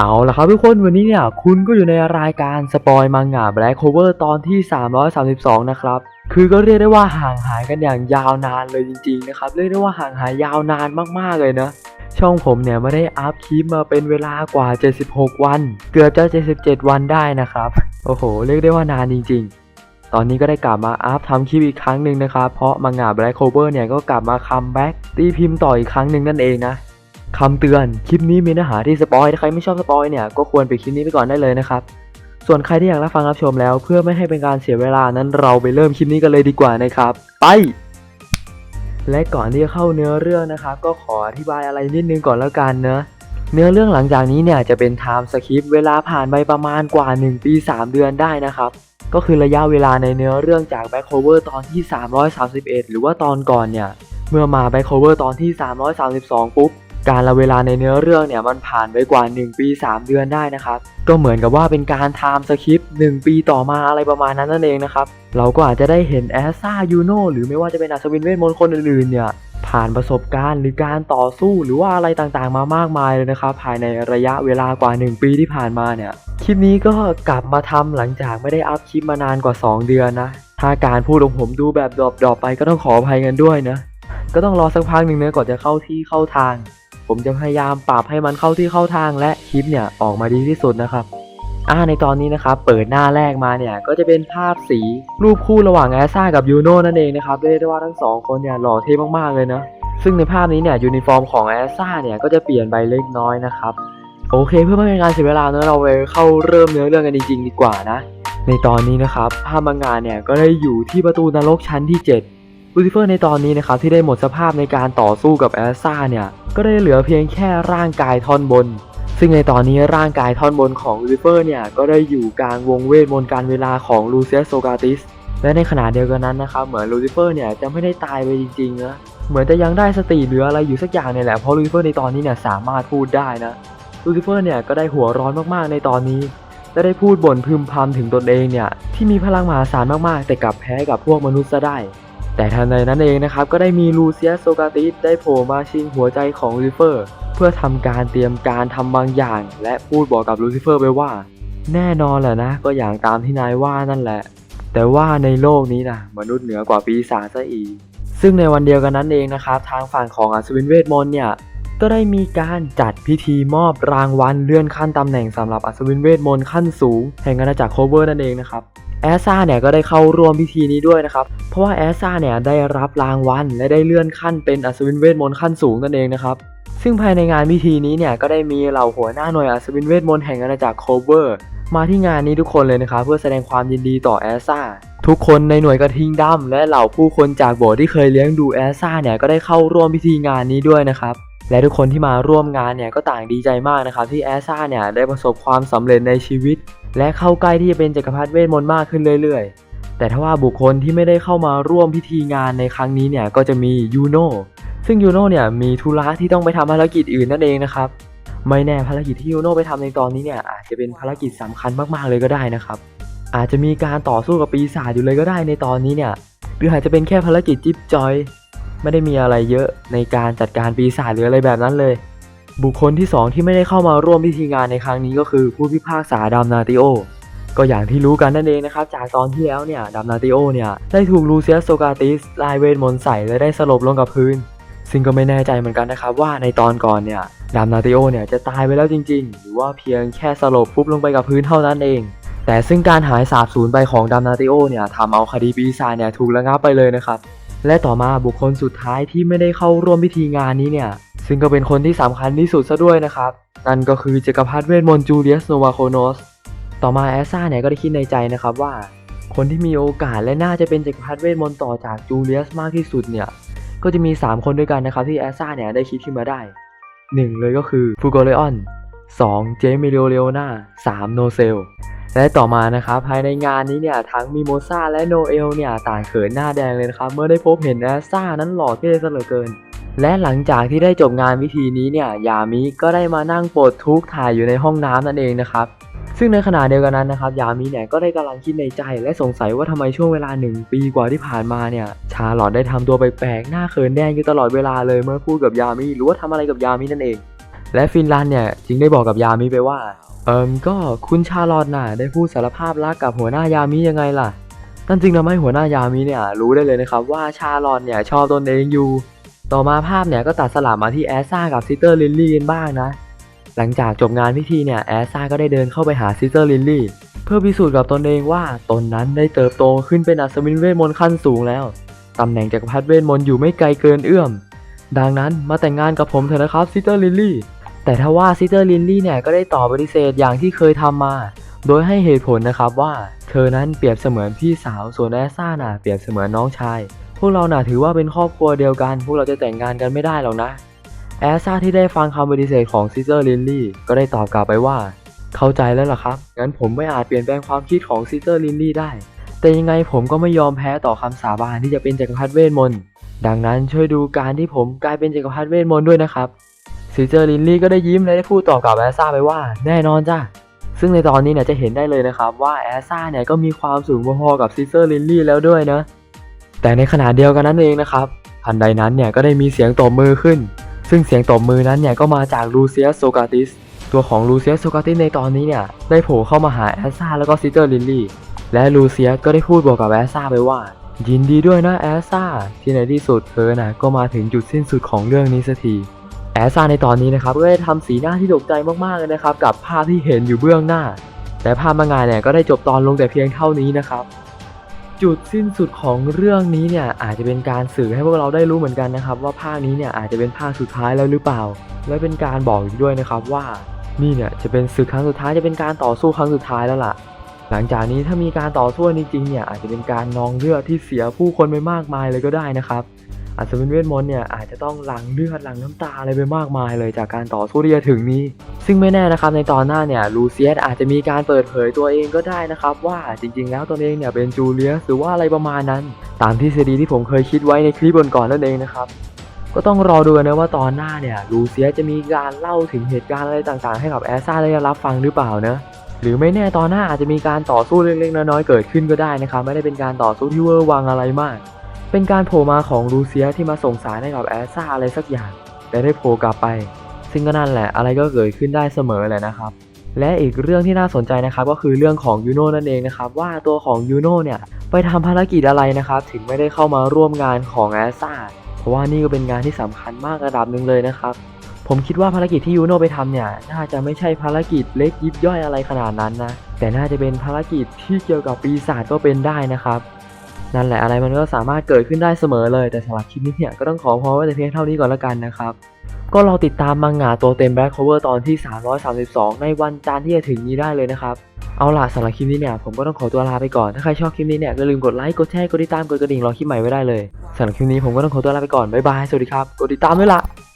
เอาละครับทุกคนวันนี้เนี่ยคุณก็อยู่ในรายการสปอยมังงะแบล็คโคเวอร์ตอนที่ 332 นะครับ คือก็เรียกได้ว่าห่างหายกันอย่างยาวนานเลยจริงๆนะครับ เรียกได้ว่าห่างหายยาวนานมากๆเลยนะ ช่องผมเนี่ยไม่ได้อัพคลิปมาเป็นเวลากว่า 76 วัน เกือบจะ 77 วันได้นะครับ โอ้โห เรียกได้ว่านานจริง ๆ ตอนนี้ก็ได้กลับมาอัพทำคลิปอีกครั้งหนึ่งนะครับ เพราะมังงะแบล็คโคเวอร์เนี่ยก็กลับมาคัมแบ็กตีพิมพ์ต่ออีกครั้งหนึ่งนั่นเองนะ คำเตือน คลิปนี้มีเนื้อหาที่สปอย ถ้าใครไม่ชอบสปอยเนี่ย ก็ควรปิดคลิปนี้ไปก่อนได้เลยนะครับ ส่วนใครที่อยากรับฟังรับชมแล้ว เพื่อไม่ให้เป็นการเสียเวลานั้นเราไปเริ่มคลิปนี้กันเลยดีกว่านะครับ ไป และก่อนที่จะเข้าเนื้อเรื่องนะครับ ก็ขออธิบายอะไรนิดนึงก่อนแล้วกันเนอะเนื้อเรื่องหลังจากนี้เนี่ยจะเป็นไทม์สคริปต์เวลาผ่านไปประมาณกว่า 1 ปี 3 เดือนได้นะครับ ก็คือระยะเวลาในเนื้อเรื่องจากแบ็คโคเวอร์ตอนที่ 331 หรือว่าตอนก่อนเนี่ย เมื่อมาแบ็คโคเวอร์ตอนที่ 332 ปุ๊บ การละเวลาในเนื้อเรื่องเนี่ยมันผ่านไปกว่า 1 ปี 3 เดือนได้นะครับก็เหมือนกับว่าเป็นการไทม์สคริปต์1ปีต่อมาอะไรประมาณนั้นนั่นเองนะครับเราก็อาจจะได้เห็นแอสซายูโนหรือไม่ว่าจะเป็นอัศวินเวทมนต์คนอื่นๆเนี่ยผ่านประสบการณ์หรือการต่อสู้หรือว่าอะไรต่างๆมามากมายเลยนะครับภายในระยะเวลากว่า 1 ปีที่ผ่านมาเนี่ยคลิปนี้ก็กลับมาทำหลังจากไม่ได้อัพคลิปมานานกว่า 2 เดือนนะถ้าการพูดของผมดูแบบดรอปๆไปก็ต้องขออภัยกันด้วยนะก็ต้องรอสักพักหนึ่งนะก่อนจะเข้าที่เข้าทาง ผมจะพยายามปรับให้มันเข้าที่เข้าทางและคลิปเนี่ยออกมาดีที่สุดนะครับอ่าในตอนนี้นะครับเปิดหน้าแรกมาเนี่ยก็จะเป็นภาพสีรูปคู่ระหว่างแอสซากับยูโน่นั่นเองนะครับเรียกได้ว่าทั้งสองคนเนี่ยหล่อเท่มากๆเลยนะซึ่งในภาพนี้เนี่ยยูนิฟอร์มของแอสซาเนี่ยก็จะเปลี่ยนไปเล็กน้อยนะครับโอเคเพื่อไม่เป็นการเสียเวลาเนะเราไปเข้าเริ่มเนื้อเรื่องกันจริงๆดีกว่านะ ในตอนนี้นะครับภาพมังงานเนี่ยก็ได้อยู่ที่ประตูนรกชั้นที่ 7 ลูซิเฟอร์ในตอนนี้นะครับที่ได้หมดสภาพในการต่อสู้กับแอสซาเนี่ยก็ได้เหลือเพียงแค่ร่างกายท่อนบน ซึ่งในตอนนี้ร่างกายท่อนบนของลูซิเฟอร์เนี่ยก็ได้อยู่กลางวงเวทมนต์การเวลาของลูเซียสโซกาติสและในขณะเดียวกันนั้นนะครับเหมือนลูซิเฟอร์เนี่ยจะไม่ได้ตายไปจริงๆนะเหมือนจะยังได้สติหรืออะไรอยู่สักอย่างเนี่ยแหละเพราะลูซิเฟอร์ในตอนนี้เนี่ยสามารถพูดได้นะลูซิเฟอร์เนี่ยก็ได้หัวร้อนมากๆในตอนนี้และได้พูดบ่นพึมพำถึงตนเองเนี่ยที่มีพลังมหาศาลมากๆ แต่กลับแพ้กับพวกมนุษย์ซะได้ แต่ทันใดนั้นเองนะครับก็ได้มีลูเซียสโซกาติสได้โผล่มาชิงหัวใจของลูซิเฟอร์ เพื่อทำการเตรียมการทำบางอย่าง และพูดบอกกับลูซิเฟอร์ไปว่า แน่นอนแหละนะ ก็อย่างตามที่นายว่านั่นแหละ แต่ว่าในโลกนี้นะมนุษย์เหนือกว่าปีศาจซะอีกซึ่งในวันเดียวกันนั้นเองนะครับทางฝั่งของอัศวินเวทมนต์เนี่ยก็ได้มีการจัดพิธีมอบรางวัลเลื่อนขั้นตำแหน่งสำหรับอัศวินเวทมนต์ขั้นสูง แห่งอาณาจักรโคเวอร์นั่นเองนะครับ แอสซาเนี่ยก็ได้เข้าร่วมพิธีนี้ด้วยนะครับ เพราะว่าแอสซาเนี่ยได้รับรางวัลและได้เลื่อนขั้นเป็นอัศวินเวทมนต์ขั้นสูงนั่นเองนะครับ ซึ่งภายในงานพิธีนี้เนี่ยก็ได้มีเหล่าหัวหน้าหน่วยอัศวินเวทมนต์แห่งอาณาจักรโคเวอร์มาที่งานนี้ทุกคนเลยนะครับ เพื่อแสดงความยินดีต่อแอสซาทุกคนในหน่วยกระทิงดำและเหล่าผู้คนจากโบสถ์ที่เคยเลี้ยงดูแอสซาเนี่ยก็ได้เข้าร่วมพิธีงานนี้ด้วยนะครับ และทุกคนที่มาร่วมงานเนี่ยก็ต่างดีใจมากนะครับที่แอสซาเนี่ยได้ประสบความสำเร็จในชีวิต และเข้าใกล้ที่จะเป็นจักรพรรดิเวทมนต์มากขึ้นเรื่อยๆ แต่ถ้าว่าบุคคลที่ไม่ได้เข้ามาร่วมพิธีงานในครั้งนี้เนี่ยก็จะมียูโนซึ่งยูโนเนี่ยมีธุระที่ต้องไปทำภารกิจอื่นนั่นเองนะครับไม่แน่ภารกิจที่ยูโน่ไปทำในตอนนี้เนี่ยอาจจะเป็นภารกิจสำคัญมากๆเลยก็ได้นะครับ อาจจะมีการต่อสู้กับปีศาจอยู่เลยก็ได้ในตอนนี้เนี่ยหรืออาจจะเป็นแค่ภารกิจจิ๊บจอย ไม่ได้มีอะไรเยอะในการจัดการปีศาจหรืออะไรแบบนั้นเลย บุคคลที่ 2 ที่ไม่ได้เข้ามาร่วมพิธีงานในครั้งนี้ก็คือผู้พิพากษาดัมนาติโอ ก็อย่างที่รู้กันนั่นเองนะครับ จากตอนที่แล้วเนี่ยดัมนาติโอเนี่ยได้ถูกลูเซียสโซกาติสลายเวทมนต์ใส่และได้สลบลงกับพื้น ซึ่งก็ไม่แน่ใจเหมือนกันนะครับว่าในตอนก่อนเนี่ยดัมนาติโอเนี่ยจะตายไปแล้วจริง ๆ หรือว่าเพียงแค่สลบฟุบลงไปกับพื้นเท่านั้นเอง แต่ซึ่งการหายสาบสูญไปของดัมนาติโอเนี่ยทำเอาคดีปีศาจเนี่ยถูกระงับไปเลยนะครับ และต่อมาบุคคลสุดท้ายที่ไม่ได้เข้าร่วมพิธีงานนี้เนี่ย ซึ่งก็เป็นคนที่สำคัญที่สุดซะด้วยนะครับ นั่นก็คือจักรพรรดิเวทมนต์จูเลียสโนวาโคโนส ต่อมาแอสซาเนี่ยก็ได้คิดในใจนะครับว่า คนที่มีโอกาสและน่าจะเป็นจักรพรรดิเวทมนต์ต่อจากจูเลียสมากที่สุดเนี่ย ก็จะมี 3 คนด้วยกันนะครับที่แอสซาเนี่ยได้คิดขึ้นมาได้ 1 เลยก็คือฟูโกเลออน 2 เจมิลีโอเลโอนา 3 โนเซล และต่อมานะครับภายในงานนี้เนี่ยทั้งมิโมซาและโนเอลเนี่ยต่างเขินหน้าแดงเลยนะครับเมื่อได้พบเห็นแอสซานั้นหล่อเท่ซะเหลือเกิน และหลังจากที่ได้จบงานพิธีนี้เนี่ยยามิก็ได้มานั่งปลดทุกข์ถ่ายอยู่ในห้องน้ำนั่นเองนะครับซึ่งในขณะเดียวกันนั้นนะครับยามิเนี่ยก็ได้กำลังคิดในใจ และสงสัยว่าทำไมช่วงเวลาหนึ่งปีกว่าที่ผ่านมาเนี่ยชาลอตได้ทำตัวแปลกหน้าเขินแดงอยู่ตลอดเวลาเลยเมื่อพูดกับยามิหรือว่าทำอะไรกับยามินั่นเอง และฟินแลนด์เนี่ยจึงได้บอกกับยามิไปว่า เอิมก็คุณชาลอตน่ะได้พูดสารภาพรักกับหัวหน้ายามิยังไงล่ะ นั่นจึงทำให้หัวหน้ายามิเนี่ยรู้ได้เลยนะครับว่าชาลอตเนี่ยชอบตนเองอยู่ ต่อมาภาพเนี่ยก็ตัดสลับมาที่แอสซากับซิสเตอร์ลินลี่กันบ้างนะ หลังจากจบงานพิธีเนี่ยแอสซาก็ได้เดินเข้าไปหาซิสเตอร์ลินลี่เพื่อพิสูจน์กับตนเองว่าตนนั้นได้เติบโตขึ้นเป็นอัศวินเวทมนต์ขั้นสูงแล้วตำแหน่งจักรพรรดิเวทมนต์อยู่ไม่ไกลเกินเอื้อม ดังนั้นมาแต่งงานกับผมเถอะนะครับซิสเตอร์ลินลี่ แต่ถ้าว่าซิสเตอร์ลินลี่เนี่ยก็ได้ตอบปฏิเสธอย่างที่เคยทำมา โดยให้เหตุผลนะครับว่า เธอนั้นเปรียบเสมือนพี่สาวส่วนแอสซ่าน่ะเปรียบเสมือนน้องชาย พวกเราน่ะถือว่าเป็นครอบครัวเดียวกัน พวกเราจะแต่งงานกันไม่ได้หรอกนะแอสซ่าที่ได้ฟังคำปฏิเสธของซิสเตอร์ลินลี่ก็ได้ตอบกลับไปว่า เข้าใจแล้วล่ะครับ งั้นผมไม่อาจเปลี่ยนแปลงความคิดของซิสเตอร์ลินลี่ได้ แต่ยังไงผมก็ไม่ยอมแพ้ต่อคำสาบานที่จะเป็นจักรพรรดิเวทมนต์ ดังนั้นช่วยดูการที่ผมกลายเป็นจักรพรรดิเวทมนต์ด้วยนะครับ ซิเตอร์ลินลี่ก็ได้ยิ้มและได้พูดตอบกับแอสซ่าไปว่า แน่นอนจ้ะซึ่งในตอนนี้เนี่ยจะเห็นได้เลยนะครับว่าแอสซ่าเนี่ยก็มีความสูงพอๆกับซิเตอร์ลินลี่แล้วด้วยนะ แต่ในขณะเดียวกันนั้นเองนะครับทันใดนั้นเนี่ยก็ได้มีเสียงตบมือขึ้น ซึ่งเสียงตบมือนั้นเนี่ยก็มาจากลูเซียสโซกาติสตัวของลูเซียสโซกาติสในตอนนี้เนี่ยได้โผล่เข้ามาหาแอสซ่าแล้วก็ซิเตอร์ลินลี่และลูเซียสก็ได้พูดบอกกับแอสซ่าไปว่า ยินดีด้วยนะแอสซ่าที่ในที่สุดเธอน่ะก็มาถึงจุดสิ้นสุดของเรื่องนี้สักที แอสซ่าในตอนนี้นะครับก็ได้ทำสีหน้าที่ตกใจมากๆเลยนะครับ กับภาพที่เห็นอยู่เบื้องหน้า แต่ภาพมางานเนี่ยก็ได้จบตอนลงแต่เพียงเท่านี้นะครับ จุดสิ้นสุดของเรื่องนี้เนี่ยอาจจะเป็นการสื่อให้พวกเราได้รู้เหมือนกันนะครับ ว่าภาคนี้เนี่ยอาจจะเป็นภาคสุดท้ายแล้วหรือเปล่า และเป็นการบอกอีกด้วยนะครับว่านี่เนี่ยจะเป็นศึกครั้งสุดท้ายจะเป็นการต่อสู้ครั้งสุดท้ายแล้วล่ะ หลังจากนี้ถ้ามีการต่อสู้จริงๆเนี่ยอาจจะเป็นการนองเลือดที่เสียผู้คนไปมากมายเลยก็ได้นะครับ อัศวินเวทมนต์เนี่ยอาจจะต้องหลั่งเลือดหลั่งน้ำตาอะไรไปมากมายเลยจากการต่อสู้ที่จะถึงนี้ ซึ่งไม่แน่นะครับในตอนหน้าเนี่ยลูเซียสอาจจะมีการเปิดเผยตัวเองก็ได้นะครับ ว่าจริงๆ แล้วตนเองเนี่ยเป็นจูเลียสหรือว่าอะไรประมาณนั้น ตามทฤษฎีที่ผมเคยคิดไว้ในคลิปก่อนนั่นเองนะครับก็ต้องรอดูกันนะว่าตอนหน้าเนี่ยลูเซียจะมีการเล่าถึงเหตุการณ์อะไรต่างๆ ให้กับแอสซ่าได้รับฟังหรือเปล่านะหรือไม่แน่ตอนหน้าอาจจะมีการต่อสู้เล็กๆน้อยๆเกิดขึ้นก็ได้นะครับไม่ได้เป็นการต่อสู้ที่เวอร์วังอะไรมาก เป็นการโผล่มาของลูเซียที่มาส่งสารให้กับแอสซ่าอะไรสักอย่างแต่ได้โผล่กลับไป ซึ่งก็นั่นแหละอะไรก็เกิดขึ้นได้เสมอแหละนะครับ และอีกเรื่องที่น่าสนใจนะครับก็คือเรื่องของยูโน่นั่นเองนะครับว่าตัวของยูโน่เนี่ยไปทำภารกิจอะไรนะครับถึงไม่ได้เข้ามาร่วมงานของแอสซ่าเพราะว่านี่ก็เป็นงานที่สำคัญมากระดับหนึ่งเลยนะครับผมคิดว่าภารกิจที่ยูโน่ไปทำเนี่ยน่าจะไม่ใช่ภารกิจเล็กยิบย่อยอะไรขนาดนั้นนะแต่น่าจะเป็นภารกิจที่เกี่ยวกับปีศาจก็เป็นได้นะครับ นั่นแหละอะไรมันก็สามารถเกิดขึ้นได้เสมอเลยแต่สำหรับคลิปนี้เนี่ยก็ต้องขอพอไว้แต่เพียงเท่านี้ก่อนละกันนะครับ ก็รอติดตามมังงะตัวเต็ม Black Cover ตอนที่ 332 ในวันจันทร์ที่จะถึงนี้ได้เลยนะครับ เอาล่ะสำหรับคลิปนี้เนี่ยผมก็ต้องขอตัวลาไปก่อน ถ้าใครชอบคลิปนี้เนี่ยก็อย่าลืมกดไลค์กดแชร์กดติดตามกดกระดิ่งรอคลิปใหม่ไว้ได้เลยสำหรับคลิปนี้ผมก็ต้องขอตัวลาไปก่อนบ๊ายบายสวัสดีครับกดติดตามด้วยล่ะ